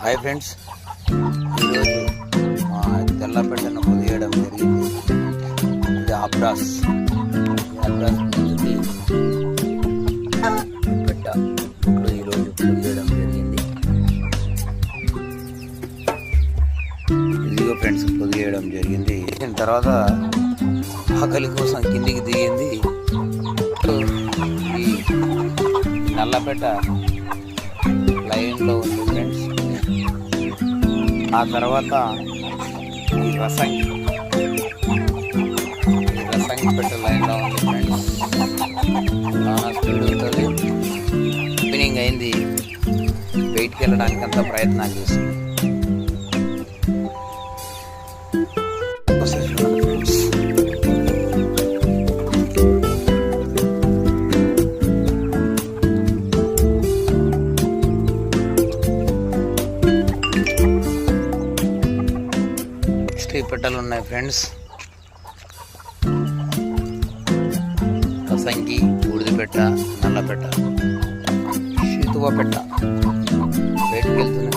Hi friends. ఈరోజు మా తెల్లపెట్టను పొదిగేయడం జరిగింది. ఇది అబ్రాస్ ఈ అబ్రాస్ పెట్ట ఇప్పుడు ఈరోజు పొదిగేయడం జరిగింది. ఇదిగో ఫ్రెండ్స్ పొదిగేయడం జరిగింది. దీని తర్వాత ఆకలి కోసం కిందికి దిగింది. ఈ నల్లపెట్ట లైన్లో ఉంది ఆ తర్వాత ఈ రసంగి. ఈ రసంగి పెట్టే లైన్లో ఉంది ఫ్రెండ్స్ చాలా స్పీడ్ ఉంటుంది. ఈవినింగ్ అయింది. బయటికి వెళ్ళడానికి అంత ప్రయత్నాలు చేస్తుంది. నెక్స్ట్ పెట్టలు ఉన్నాయి ఫ్రెండ్స్. రసంగి బూడిద పెట్ట నల్ల పెట్ట శీతువ పెట్ట. బయటకు వెళ్తుంది